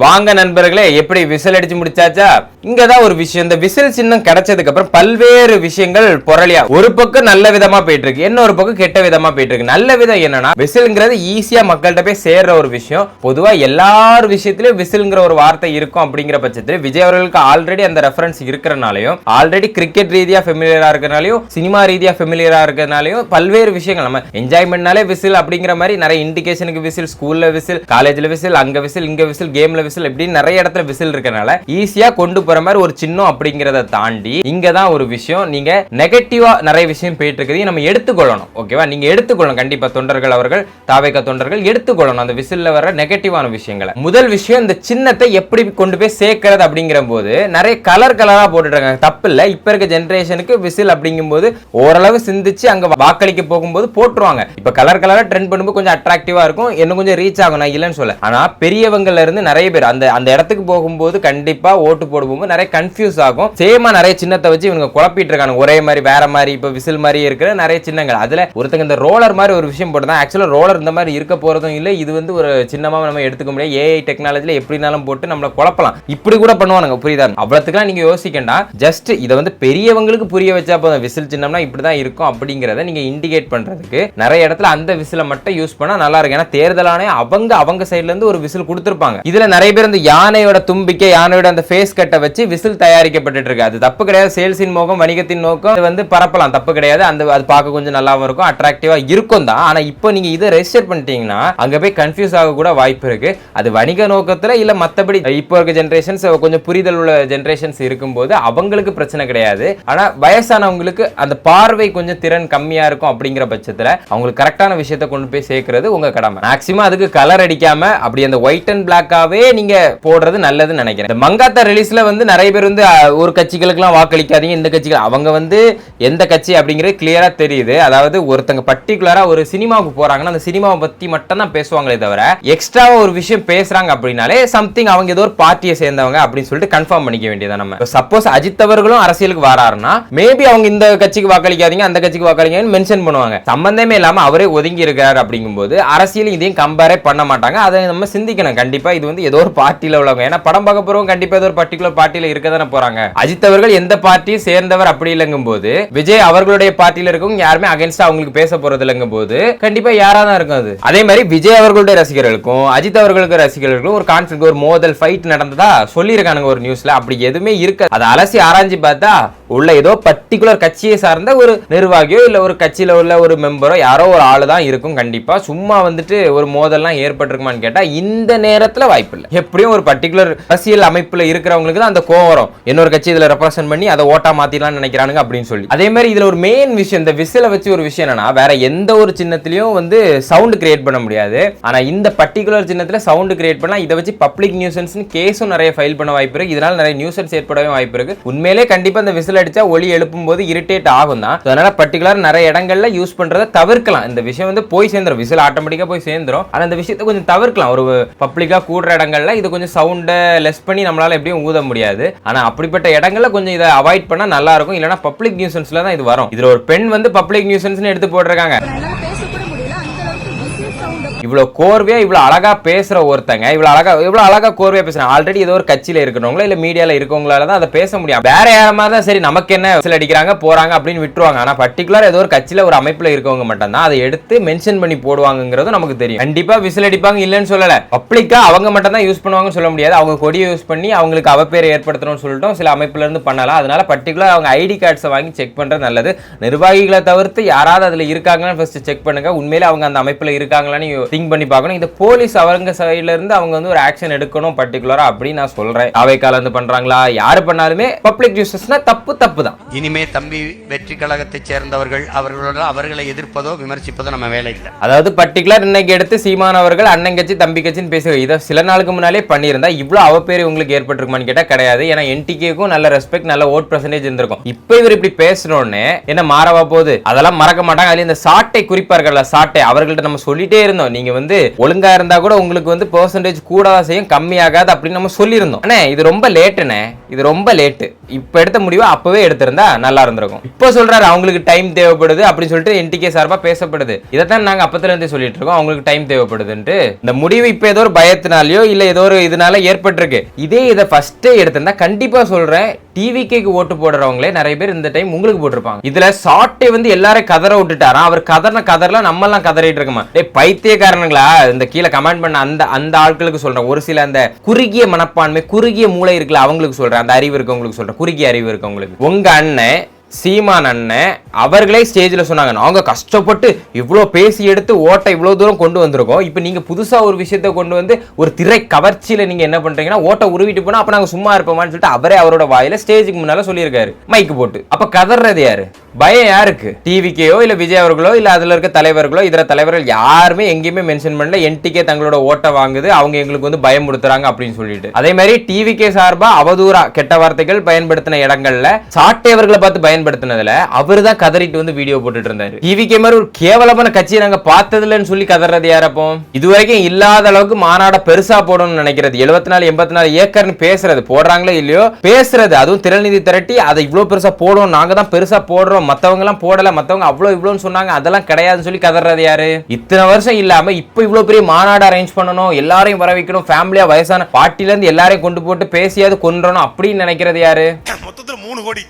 வாங்க நண்பர்களே எப்படி விசில் அடிச்சு முடிச்சாச்சா? இங்கதான் ஒரு விஷயம். இந்த விசில் சின்னம் கிடைச்சதுக்கு அப்புறம் பல்வேறு விஷயங்கள் பொருளியா ஒரு பக்கம் நல்ல விதமா போயிட்டு இருக்கு இன்னொரு பக்கம் கெட்ட விதமா போயிட்டு இருக்கு நல்ல விதம் என்னன்னா விசில்ங்கிறது ஈஸியா மக்கள்கிட்ட போய் சேர்ற ஒரு விஷயம். பொதுவா எல்லார் விஷயத்திலயும் விசில்ங்கிற ஒரு வார்த்தை இருக்கும் அப்படிங்கிற பட்சத்தில் விஜய் அவர்களுக்கு ஆல்ரெடி அந்த ரெஃபரன்ஸ் இருக்கிறனாலையும் ஆல்ரெடி கிரிக்கெட் ரீதியா ஃபெமிலியரா இருக்கிறனாலையும் சினிமா ரீதியா ஃபெமிலியரா இருக்கிறனாலையும் பல்வேறு விஷயங்கள். நம்ம என்ஜாய்மெண்ட்னாலே விசில் அப்படிங்கிற மாதிரி நிறைய இண்டிகேஷனுக்கு விசில் ஸ்கூல்ல விசில் காலேஜ்ல விசில் அங்க விசில் இங்க விசில் கேம்ல விசில் எப்படி நிறைய இடத்துல விசில் இருக்கனால ஈஸியா கொண்டு போற மாதிரி ஒரு சின்னம் அப்படிங்கிறத தாண்டி இங்க தான் ஒரு விஷயம். நீங்க நெகட்டிவா நிறைய விஷயம் போயிட்டு இருக்குது நம்ம எடுத்துக்கொள்ளணும். ஓகேவா நீங்க எடுத்துக்கொள்ளணும். கண்டிப்பா தொண்டர்கள் அவர்கள் தாவேக தொண்டர்கள் எடுத்துக்கொள்ளணும். அந்த விசில்ல வர நெகட்டிவான விஷயங்களை. முதல் விஷயம் இந்த சின்னத்தை எப்படி கொண்டு போய் சேர்க்கறது அப்படிங்கிற போது நிறைய கலர் கலரா போட்டுட்டாங்க தப்பு இல்ல. இப்ப இருக்க ஜென்ரேஷனுக்கு விசில் அப்படிங்கும்போது ஓரளவு சிந்திச்சு அங்க வாக்களிக்க போகும்போது போட்டுருவாங்க. இப்ப கலர் கலரா ட்ரெண்ட் பண்ணும்போது கொஞ்சம் அட்ராக்டிவா இருக்கும். இன்னும் கொஞ்சம் ரீச் ஆகும். நான் இல்லைன்னு சொல்ல ஆனா பெரியவங்கல இருந்து நிறைய பேர். அந்த அந்த இடத்துக்கு போகும்போது கண்டிப்பா ஓட்டு போடும்போது நிறைய கன்ஃபியூஸ் ஆகும். சேமா நிறைய சின்னத்தை வச்சு இவங்க குழப்பிட்டு இருக்காங்க ஒரே மாதிரி வேற மாதிரி இப்ப விசில் மாதிரி இருக்கிற நிறைய சின்னங்கள். அதுல ஒருத்தங்க இந்த ரோலர் மாதிரி ஒரு விஷயம் போட்டு தான் ஆக்சுவலா ரோலர் இந்த மாதிரி இருக்க போறதும் இல்லை. இது வந்து ஒரு சின்னமா நம்ம எடுத்துக்க முடியாது. ஏஐ டெக்னாலஜியில எப்படினாலும் போட்டு நம்மள குழப்பலாம். இப்படி கூட பண்ணுவானுங்க புரியுதா? அவ்வளவுக்குலாம் நீங்க யோசிக்கண்டா ஜஸ்ட் இதை வந்து பெரியவங்களுக்கு புரிய வச்சா போதும். விசில் சின்னம்னா இப்படிதான் இருக்கும் அப்படிங்கறத நீங்க இண்டிகேட் பண்றதுக்கு நிறைய இடத்துல அந்த விசிலை மட்டும் யூஸ் பண்ணா நல்லா இருக்கும். ஏன்னா தேர்தலானே அவங்க அவங்க சைடுல இருந்து ஒரு விசில் கொடுத்துருப்பாங்க. இதுல நிறைய நிறைய பேர் இந்த யானையோட தும்பிக்கை யானையோட அந்த ஃபேஸ் கட்டை வச்சு விசில் தயாரிக்கப்பட்டு இருக்கு. அது தப்பு கிடையாது. சேல்ஸின் நோக்கம் வணிகத்தின் நோக்கம். அது வந்து பரப்பலாம். தப்பு கிடையாது. அந்த அது பார்க்க கொஞ்சம் நல்லாவும் இருக்கும். அட்ராக்டிவா இருக்கும் தான். ஆனா இப்போ நீங்க இதை ரெஜிஸ்டர் பண்ணிட்டீங்கன்னா அங்க போய் கன்ஃபியூஸ் ஆக கூட வாய்ப்பு இருக்கு. அது வணிக நோக்கத்துல இல்ல மத்தபடி இப்போ இருக்க ஜென்ரேஷன்ஸ் கொஞ்சம் புரிதல் உள்ள ஜென்ரேஷன்ஸ் இருக்கும்போது அவங்களுக்கு பிரச்சனை கிடையாது. ஆனா வயசானவங்களுக்கு அந்த பார்வை கொஞ்சம் திறன் கம்மியா இருக்கும் அப்படிங்கிற பட்சத்துல அவங்களுக்கு கரெக்டான விஷயத்தை கொண்டு போய் சேர்க்கறது உங்க கடமை. மேக்ஸிமம் அதுக்கு கலர் அடிக்காம அப்படி அந்த ஒயிட் அண்ட் பிளாக்காவே நீங்க போடுறது நல்லதுன்னு நினைக்கிறேன். இந்த மங்காத்தா ரிலீஸ்ல வந்து நிறைய பேர் வந்து ஒரு கட்சிகளுக்கெல்லாம் வாக்களிக்காதீங்க. இந்த கட்சிகள் அவங்க வந்து எந்த கட்சி அப்படிங்கிறது கிளியரா தெரியுது. அதாவது ஒருத்தங்க பர்டிகுலரா ஒரு சினிமாவுக்கு போறாங்கன்னா அந்த சினிமாவை பத்தி மட்டும் தான் பேசுவாங்களே தவிர எக்ஸ்ட்ராவா ஒரு விஷயம் பேசுறாங்க அப்படின்னாலே சம்திங் அவங்க ஏதோ ஒரு பார்ட்டியை சேர்ந்தவங்க அப்படின்னு சொல்லிட்டு கன்ஃபார்ம் பண்ணிக்க வேண்டியதா நம்ம. சப்போஸ் அஜித் அவர்களும் அரசியலுக்கு வராருன்னா மேபி அவங்க இந்த கட்சிக்கு வாக்களிக்காதீங்க அந்த கட்சிக்கு வாக்களிக்காதீங்கன்னு மென்ஷன் பண்ணுவாங்க. சம்பந்தமே இல்லாம அவரே ஒதுங்கி இருக்கிறார் அப்படிங்கும்போது அரசியலும் இதையும் கம்பேரே பண்ண மாட்டாங்க. அதை நம்ம சிந்திக்கணும். கண்டிப்பா இது வந்து ஏதோ ஒரு பார்ட்டியில உள்ளவங்க. ஏன்னா படம் பார்க்க போறவங்க கண்டிப்பா ஏதோ ஒரு பர்டிகுலர் பார்ட்டியில இருக்க தானே போறாங்க. அஜித் அவர்கள் எந்த பார்ட்டியை சேர்ந்தவர் அப்படி இல்லைங்கும் போது விஜய் அவர்களுடைய பார்ட்டியில இருக்கவங்க யாருமே அகைன்ஸ்டா அவங்களுக்கு பேச போறது இல்லைங்கும் போது கண்டிப்பா யாரா தான் இருக்கும் அது. அதே மாதிரி விஜய் அவர்களுடைய ரசிகர்களுக்கும் அஜித் அவர்களுக்கு ரசிகர்களுக்கும் ஒரு கான்ஃபிளிக் ஒரு மோதல் ஃபைட் நடந்ததா சொல்லியிருக்கானுங்க ஒரு நியூஸ்ல அப்படி எதுவுமே இருக்க அதை அலசி ஆராய்ஞ்சு பார்த்தா உள்ள ஏதோ பர்டிகுலர் கட்சியை சார்ந்த ஒரு நிர்வாகியோ இல்ல ஒரு கட்சியில உள்ள ஒரு மெம்பரோ யாரோ ஒரு ஆளு தான் இருக்கும் கண்டிப்பா. சும்மா வந்துட்டு ஒரு மோதல்லாம் ஏற்பட்டிருக்குமான்னு கேட்டா இந்த நேரத்துல வாய்ப்பு இல்லை. எப்படியும் ஒரு பர்டிகுலர் அரசியல் அமைப்புல இருக்கிறவங்களுக்கு தான் அந்த கோவம் வரும். இன்னொரு கட்சி இதுல ரெப்ரசென்ட் பண்ணி அதை ஓட்டா மாற்றிடலாம்னு நினைக்கிறானுங்க அப்படின்னு சொல்லி. அதே மாதிரி இதுல ஒரு மெயின் விஷயம் இந்த விசில வச்சு ஒரு விஷயம் என்னன்னா வேற எந்த ஒரு சின்னத்திலையும் வந்து சவுண்ட் கிரியேட் பண்ண முடியாது. ஆனா இந்த பர்டிகுலர் சின்னத்துல சவுண்ட் கிரியேட் பண்ணா இதை வச்சு பப்ளிக் நியூசன்ஸ்னு கேஸும் நிறைய ஃபைல் பண்ண வாய்ப்பு இருக்கு. இதனால நிறைய நியூசன்ஸ் ஏற்படவே வாய்ப்பு இருக்கு. உண்மையிலே கண்டிப்பா இந்த விசில அடிச்சா ஒலி எழுப்பும் போது இரிட்டேட் ஆகும் தான் அதனால பர்டிகுலர் நிறைய இடங்கள்ல யூஸ் பண்றதை தவிர்க்கலாம். இந்த விஷயம் வந்து போய் சேர்ந்துரும். விசில் ஆட்டோமேட்டிக்கா போய் சேர்ந்துரும். ஆனா இந்த விஷயத்தை கொஞ்சம் தவிர்க்கலாம். ஒரு பப்ளிக்கா கூடுற இடங்கள்ல இது கொஞ்சம் சவுண்டை லெஸ் பண்ணி நம்மளால எப்படியும் ஊத முடியாது. ஆனா அப்படிப்பட்ட இடங்கள்ல கொஞ்சம் இதை அவாய்ட் பண்ணா நல்லா இருக்கும். இல்லைன்னா பப்ளிக் நியூசன்ஸ்ல தான் இது வரும். இதுல ஒரு பெண் வந்து பப்ளிக் நியூசன்ஸ்னு எடுத்து போட்டிருக்காங்க என்னால பேசக்கூட முடியல அந்த அளவுக்கு இவ்வளோ கோர்வையாக இவ்வளவு கோர்வையா இவ்வளவு அழகா பேசுற ஒருத்தங்க இவ்வளவு அழகா இவ்வளவு அழகா கோர்வையா பேசுறாங்க ஆல்ரெடி ஏதோ ஒரு கட்சியில இருக்கிறவங்களோ இல்ல மீடியால இருக்கவங்களால தான் அதை பேச முடியும். வேற யாரமா தான் சரி நமக்கு என்ன விசில் அடிக்கிறாங்க போறாங்க அப்படின்னு விட்டுருவாங்க. ஆனா பர்டிகுலர் ஏதோ ஒரு கட்சியில ஒரு அமைப்புல இருக்கவங்க மட்டும் தான் அதை எடுத்து மென்ஷன் பண்ணி போடுவாங்கங்கிறது நமக்கு தெரியும். கண்டிப்பா விசில் அடிப்பாங்க இல்லைன்னு சொல்லல. பப்ளிக்கா அவங்க மட்டும் தான் யூஸ் பண்ணுவாங்கன்னு சொல்ல முடியாது. அவங்க கொடியை யூஸ் பண்ணி அவங்களுக்கு அவப்பேரை ஏற்படுத்தணும்னு சொல்லிட்டு சில அமைப்புல இருந்து பண்ணலாம். அதனால பர்டிகுலர் அவங்க ஐடி கார்ட்ஸை வாங்கி செக் பண்றது நல்லது. நிர்வாகிகளை தவிர்த்து யாராவது அதுல இருக்காங்கன்னு ஃபர்ஸ்ட் செக் பண்ணுங்க. உண்மையிலே அவங்க அந்த அமைப்புல இருக்காங்களான்னு திங்க் பண்ணி பார்க்கணும். இந்த போலீஸ் அவங்க சைடுல இருந்து அவங்க வந்து ஒரு ஆக்ஷன் எடுக்கணும் பர்டிகுலரா அப்படின்னு நான் சொல்றேன். அவைக்கால இருந்து பண்றாங்களா? யாரு பண்ணாலுமே பப்ளிக் யூசஸ்னா தப்பு தப்பு தான். இனிமே தம்பி வெற்றி கழகத்தைச் சேர்ந்தவர்கள் அவர்களோட அவர்களை எதிர்ப்பதோ விமர்சிப்பதோ நம்ம வேலை இல்லை. அதாவது பர்டிகுலர் இன்னைக்கு எடுத்து சீமான் அவர்கள் அண்ணன் கட்சி தம்பி கட்சின்னு பேசுக இதை சில நாளுக்கு முன்னாலே பண்ணியிருந்தா இவ்வளவு அவப்பேர் உங்களுக்கு ஏற்பட்டிருக்குமான்னு கேட்டா கிடையாது. ஏன்னா என்டிகேக்கும் நல்ல ரெஸ்பெக்ட் நல்ல ஓட் பர்சன்டேஜ் இருந்திருக்கும். இப்போ இவர் இப்படி பேசணும்னு என்ன மாறவா போகுது? அதெல்லாம் மறக்க மாட்டாங்க. அதுல இந்த சாட்டை குறிப்பார்கள்ல சாட்டை அவர்கள்ட்ட நம்ம சொல்லிட்டே இருந்தோம். நீங்கள் வந்து ஒழுங்காக இருந்தால் கூட உங்களுக்கு வந்து பெர்சன்டேஜ் கூட செய்யும் கம்மியாகாது அப்படின்னு நம்ம சொல்லியிருந்தோம். அண்ணே இது ரொம்ப லேட்டுண்ணே இது ரொம்ப லேட்டு இப்போ எடுத்த முடிவு அப்போவே எடுத்திருந்தா நல்லா இருந்திருக்கும். இப்போ சொல்கிறாரு அவங்களுக்கு டைம் தேவைப்படுது அப்படின்னு சொல்லிட்டு என்டிகே சார்பாக பேசப்படுது. இதை தான் நாங்கள் அப்பத்துலேருந்தே சொல்லிட்டு இருக்கோம். அவங்களுக்கு டைம் தேவைப்படுதுன்ட்டு. இந்த முடிவு இப்போ ஏதோ ஒரு பயத்தினாலையோ இல்லை ஏதோ ஒரு இதனால ஏற்பட்டிருக்கு. இதே இதை ஃபஸ்ட்டே எடுத்திருந்தா கண்டிப்பாக சொல்கிறேன் டிவிகேக்கு ஓட்டு போடுறவங்களே நிறைய பேர் இந்த டைம் உங்களுக்கு போட்டிருப்பாங்க. இதுல சாட்டே வந்து எல்லாரும் கதற விட்டுட்டாராம் அவர் கதறின கதறலாம் நம்ம எல்லாம் கதறிட்டு இருக்கோமா? டே பைத்தியக்காரனுங்களா? இந்த கீழே கமெண்ட் பண்ண அந்த அந்த ஆட்களுக்கு சொல்றேன். ஒரு சில அந்த குறுகிய மனப்பான்மை குறுகிய மூளை இருக்குல்ல அவங்களுக்கு சொல்றேன். அந்த அறிவு இருக்கவங்களுக்கு சொல்கிறேன் குறுகிய அறிவு இருக்கவங்களுக்கு. உங்க அண்ணன் சீமான் அண்ணன் அவர்களே ஸ்டேஜில் சொன்னாங்க. நாங்கள் கஷ்டப்பட்டு இவ்வளோ பேசி எடுத்து ஓட்டை இவ்வளோ தூரம் கொண்டு வந்திருக்கோம். இப்போ நீங்க புதுசா ஒரு விஷயத்தை கொண்டு வந்து ஒரு திரை கவர்ச்சியில நீங்க என்ன பண்றீங்கன்னா ஓட்டை உருவிட்டு போனா அப்போ நாங்க சும்மா இருப்போமான்னு சொல்லிட்டு அவரே அவரோட வாயில ஸ்டேஜுக்கு முன்னால் சொல்லியிருக்காரு. மைக்கு போட்டு. அப்போ கதறது யாரு? பயம் யாருக்கு? டிவிக்கேயோ இல்ல விஜய் அவர்களோ இல்ல அதுல இருக்க தலைவர்களோ இதர தலைவர்கள் யாருமே எங்கேயுமே மென்ஷன் பண்ணல. என்டிகே தங்களோட ஓட்டை வாங்குது. அவங்க எங்களுக்கு வந்து பயம் கொடுத்துறாங்க அப்படின்னு சொல்லிட்டு. அதே மாதிரி டிவிகே சார்பாக அவதூறா கெட்ட வார்த்தைகள் பயன்படுத்தின இடங்கள்ல சாட்டேவர்களை பார்த்து பயன்படுத்தினதுல அவர் தான் கதறிட்டு வந்து வீடியோ போட்டுட்டு இருந்தாரு டிவிகே மாதிரி ஒரு கேவலமான கட்சியை நாங்க பார்த்ததுலன்னு சொல்லி கதறது யாரப்போ இதுவரைக்கும் இல்லாத அளவுக்கு மாநாட பெருசா போடணும்னு நினைக்கிறது. எழுபத்தி நாலு எண்பத்தி நாலு ஏக்கர்னு பேசுறது. போடுறாங்களோ இல்லையோ? பேசுறது. அதுவும் திரள்நிதி திரட்டி அதை இவ்வளவு பெருசா போடுவோம். நாங்க தான் பெருசா போடுறோம். மத்தவங்க எல்லாம் போடல. மத்தவங்க அவ்வளவு இவ்வளவுன்னு சொன்னாங்க. அதெல்லாம் கிடையாதுன்னு சொல்லி கதறது யாரு? இத்தனை வருஷம் இல்லாம இப்ப இவ்வளவு பெரிய மாநாடு அரேஞ்ச் பண்ணணும். எல்லாரையும் வர வைக்கணும். ஃபேமிலியா வயசான பாட்டில இருந்து எல்லாரையும் கொண்டு போட்டு பேசியாவது கொன்றணும் அப்படின்னு நினைக்கிறது யாரு? மொத்தத்துல மூணு கோடி.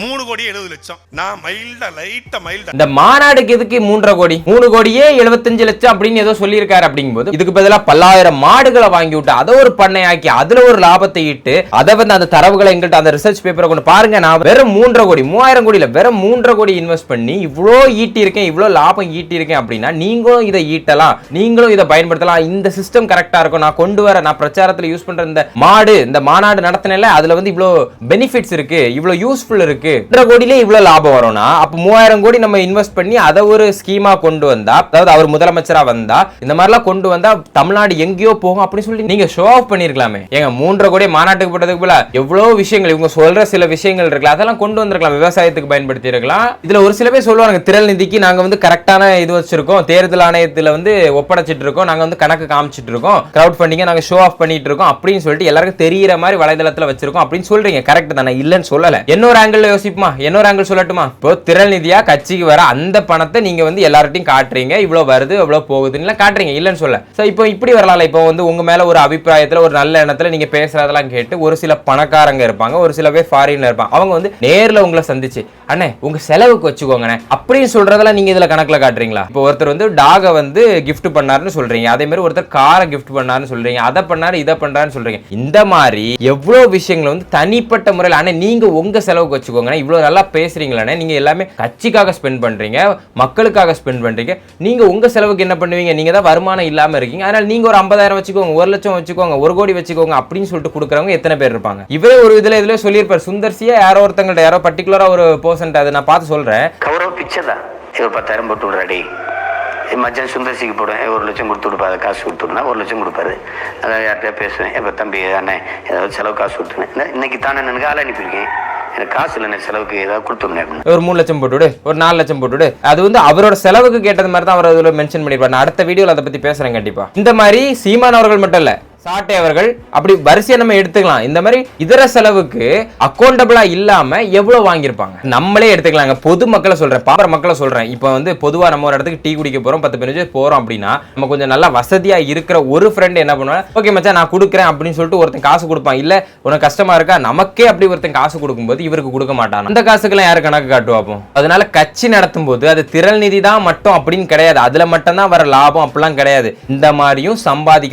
மூணு கோடி எழுபது லட்சம். நான் மைல்டா லைட்டா மைல்டா இந்த மாநாடுக்கு எதுக்கு மூன்றரை கோடி? மூணு கோடியே எழுபத்தஞ்சு லட்சம் அப்படின்னு ஏதோ சொல்லியிருக்காரு அப்படிங்கும்போது இதுக்கு பதிலா பல்லாயிரம் மாடுகளை வாங்கி விட்டு அதை ஒரு பண்ணையாக்கி அதுல ஒரு லாபத்தை ஈட்டு அதை வந்து அந்த தரவுகளை எங்கள்கிட்ட அந்த ரிசர்ச் பேப்பரை கொண்டு பாருங்க நான் வெறும் மூன்றரை கோடி மூவாயிரம் கோடியில வெறும் மூன்றரை கோடி இன்வெஸ்ட் பண்ணி இவ்வளோ ஈட்டி இருக்கேன் இவ்வளோ லாபம் ஈட்டி இருக்கேன் அப்படின்னா நீங்களும் இதை ஈட்டலாம் நீங்களும் இதை பயன்படுத்தலாம் இந்த சிஸ்டம் கரெக்டா இருக்கும் நான் கொண்டு வர நான் பிரச்சாரத்துல யூஸ் பண்ற இந்த மாடு இந்த மாநாடு நடத்தினேன்ல அதுல வந்து இவ்வளோ பெனிஃபிட்ஸ் இருக்கு இவ்வளோ யூஸ்ஃபுல் இருக்கு. ஒன்றரை கோடியிலே இவ்வளவு லாபம் வரும்னா அப்ப மூவாயிரம் கோடி நம்ம இன்வெஸ்ட் பண்ணி அதை ஒரு ஸ்கீமா கொண்டு வந்தா அதாவது அவர் முதலமைச்சரா வந்தா இந்த மாதிரிலாம் கொண்டு வந்தா தமிழ்நாடு எங்கேயோ போகும் அப்படின்னு சொல்லி நீங்க ஷோ ஆஃப் பண்ணிருக்கலாமே. எங்க மூன்றரை கோடி மாநாட்டுக்கு போட்டதுக்கு போல எவ்வளவு விஷயங்கள் இவங்க சொல்ற சில விஷயங்கள் இருக்குல்ல அதெல்லாம் கொண்டு வந்திருக்கலாம் விவசாயத்துக்கு பயன்படுத்தி இருக்கலாம் இதுல ஒரு சில பேர் சொல்லுவாங்க திரள் நிதிக்கு நாங்க வந்து கரெக்டான இது வச்சிருக்கோம் தேர்தல் ஆணையத்துல வந்து ஒப்படைச்சிட்டு இருக்கோம் நாங்க வந்து கணக்கு காமிச்சிட்டு இருக்கோம் கிரவுட் ஃபண்டிங்க நாங்க ஷோ ஆஃப் பண்ணிட்டு இருக்கோம் அப்படின்னு சொல்லிட்டு எல்லாருக்கும் தெரியற மாதிரி வலைதளத்துல வச்சிருக்கோம் அப்படின்னு சொல்றீங்க. கரெக்ட் தானே? இல்லைன்னு சொல்லல. இன்னொரு ஆங்கிள் யோசிப்புமா? இன்னொரு ஆங்கிள் சொல்லட்டுமா? இப்போ திரள் நிதியா கட்சிக்கு வர அந்த பணத்தை நீங்க வந்து எல்லார்ட்டையும் காட்டுறீங்க. இவ்வளவு வருது இவ்வளவு போகுதுன்னு காட்டுறீங்க. இல்லைன்னு சொல்ல. சோ இப்போ இப்படி வரலாம்ல. இப்போ வந்து உங்க மேல ஒரு அபிப்பிராயத்துல ஒரு நல்ல எண்ணத்துல நீங்க பேசுறதெல்லாம் கேட்டு ஒரு சில பணக்காரங்க இருப்பாங்க ஒரு சில பேர் ஃபாரின்ல இருப்பாங்க. அவங்க வந்து நேர்ல உங்களை சந்திச்சு அண்ணே உங்க செலவுக்கு வச்சுக்கோங்கண்ணே. அப்படின்னு சொல்றதெல்லாம் நீங்க இதுல கணக்குல காட்டுறீங்களா? இப்போ ஒருத்தர் வந்து டாக வந்து கிஃப்ட் பண்ணாருன்னு சொல்றீங்க. அதே மாதிரி ஒருத்தர் காரை கிஃப்ட் பண்ணாருன்னு சொல்றீங்க. அதை பண்ணாரு இதை பண்றாருன்னு சொல்றீங்க. இந்த மாதிரி எவ்வளவு விஷயங்களை வந்து தனிப்பட்ட முறையில் அண்ணே நீங்க உங்க செலவுக்கு வச்சுக்கோங்கண்ணே இவ்வளவு நல்லா பேசுறீங்களாண்ணே நீங்க எல்லாமே கட்சிக்காக ஸ்பெண்ட் பண்றீங்க மக்களுக்காக ஸ்பெண்ட் பண்றீங்க. நீங்க உங்க செலவுக்கு என்ன பண்ணுவீங்க? நீங்கள் தான் வருமானம் இல்லாம இருக்கீங்க. அதனால நீங்க ஒரு ஐம்பதாயிரம் வச்சுக்கோங்க ஒரு லட்சம் வச்சுக்கோங்க ஒரு கோடி வச்சுக்கோங்க அப்படின்னு சொல்லிட்டு கொடுக்குறவங்க எத்தனை பேர் இருப்பாங்க? இவரே ஒரு இதுல இதுல சொல்லியிருப்பார். சுந்தர்சியா யாரோ ஒருத்தங்கள்ட்ட யாரோ பர்டிகுலராக ஒரு பர்சன்ட் அதை நான் பார்த்து சொல்றேன். கௌரவ பிச்சை தான். இவர் பத்தாயிரம் போட்டு விடுறாடி. மச்சான் சுந்தர்சிக்கு போடுவேன் ஒரு லட்சம் கொடுத்து விடுப்பா அதை காசு கொடுத்துருந்தா ஒரு லட்சம் கொடுப்பாரு. அதான் யார்கிட்ட பேசுவேன். இப்போ தம்பி அண்ணே ஏதாவது செலவு காசு கொடுத்துருவேன் இன்னைக்கு தானே எனக்கு ஆள் அனுப்பியிருக்கேன். எனக்கு காசு இல்லை செலவுக்கு ஏதாவது கொடுத்துருந்தேன் அப்படின்னு. ஒரு மூணு லட்சம் போட்டுவிடு ஒரு நாலு லட்சம் போட்டுவிடு. அது வந்து அவரோட செலவுக்கு கேட்டது மாதிரி தான் அவர் அதில் மென்ஷன் பண்ணியிருப்பார். நான் அடுத்த வீடியோவில் அதை பத்தி பேசுறேன் கண்டிப்பா. இந்த மாதிரி சீமான் அவர்கள் மட்டும் இல்ல சாட்டை அவர்கள் அப்படி வரிசையை நம்ம எடுத்துக்கலாம். இந்த மாதிரி இதர செலவுக்கு அக்கௌண்டபிளா இல்லாம எவ்வளவு வாங்கியிருப்பாங்க? நம்மளே எடுத்துக்கலாங்க. பொது மக்களை சொல்றேன். பாப்பர மக்களை சொல்றேன். இப்போ வந்து பொதுவா நம்ம ஒரு இடத்துக்கு டீ குடிக்க போறோம் பத்து பதினஞ்சு போறோம் அப்படின்னா நம்ம கொஞ்சம் நல்லா வசதியா இருக்கிற ஒரு ஃப்ரெண்ட் என்ன பண்ணுவாங்க? ஓகே மச்சா நான் கொடுக்குறேன் அப்படின்னு சொல்லிட்டு ஒருத்தன் காசு கொடுப்பான். இல்ல உனக்கு கஷ்டமா இருக்கா? நமக்கே அப்படி ஒருத்தன் காசு கொடுக்கும்போது இவருக்கு கொடுக்க மாட்டான்? அந்த காசுக்கெல்லாம் யாரு கணக்கு காட்டுவாப்போம் அதனால கட்சி நடத்தும் போது அது திரள் நிதி தான் மட்டும் அப்படின்னு கிடையாது. அதுல மட்டும் தான் வர லாபம் அப்படிலாம் கிடையாது. இந்த மாதிரியும் சம்பாதிக்க